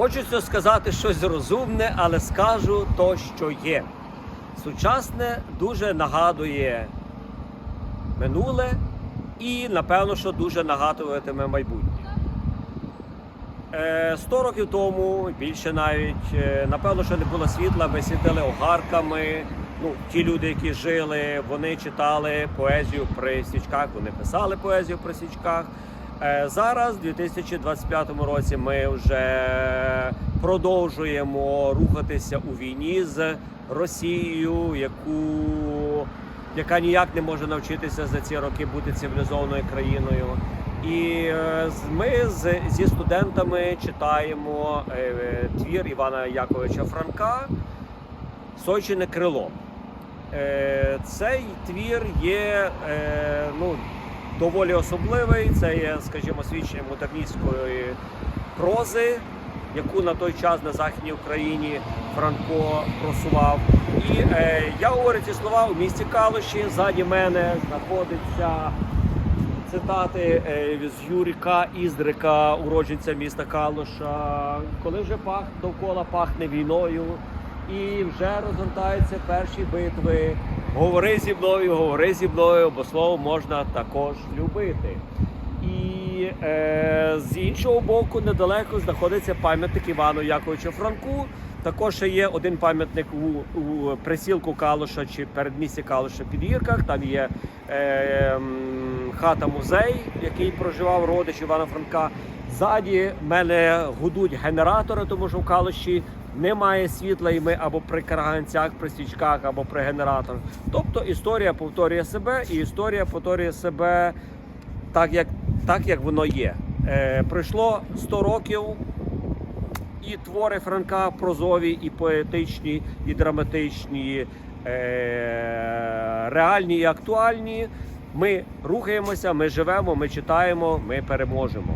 Хочеться сказати щось розумне, але скажу то, що є. Сучасне дуже нагадує минуле і, напевно, що дуже нагадуватиме майбутнє. Е, 100 років тому, більше навіть, е, напевно, що не було світла, ми світили огарками. Ну, ті люди, які жили, вони читали поезію при свічках, вони писали поезію при свічках. Е, Зараз, в 2025 році, ми вже продовжуємо рухатися у війні з Росією, яку, яка ніяк не може навчитися за ці роки бути цивілізованою країною. І е, ми з, зі студентами читаємо е, твір Івана Яковича Франка Сойчине крило. Цей твір є ну, доволі особливий. Це є, скажімо, свідченням модерністської прози, яку на той час на Західній Україні Франко просував. І е, я говорю ці слова у місті Калуші. Ззаді мене знаходиться цитати е, з Юрика Іздрика, уродженця міста Калуша. Коли вже пах довкола пахне війною, і вже розгортаються перші битви. Говори зі мною, говори зі мною, бо слово можна також любити. І е, з іншого боку, недалеко знаходиться пам'ятник Івану Яковичу Франку. Також є один пам'ятник у, у присілку Калуша чи передмісті Калуша під Гірках. Там є е, хата музей, в який проживав родич Івана Франка. Ззаді мене гудуть генератори, тому що в Калуші немає світла, і ми або при карганцях, при свічках, або при генераторах. Тобто історія повторює себе, і історія повторює себе так, як, так, як воно є. Е, пройшло 100 років, і твори Франка прозові, і поетичні, і драматичні, е, реальні і актуальні. Ми рухаємося, ми живемо, ми читаємо, ми переможемо.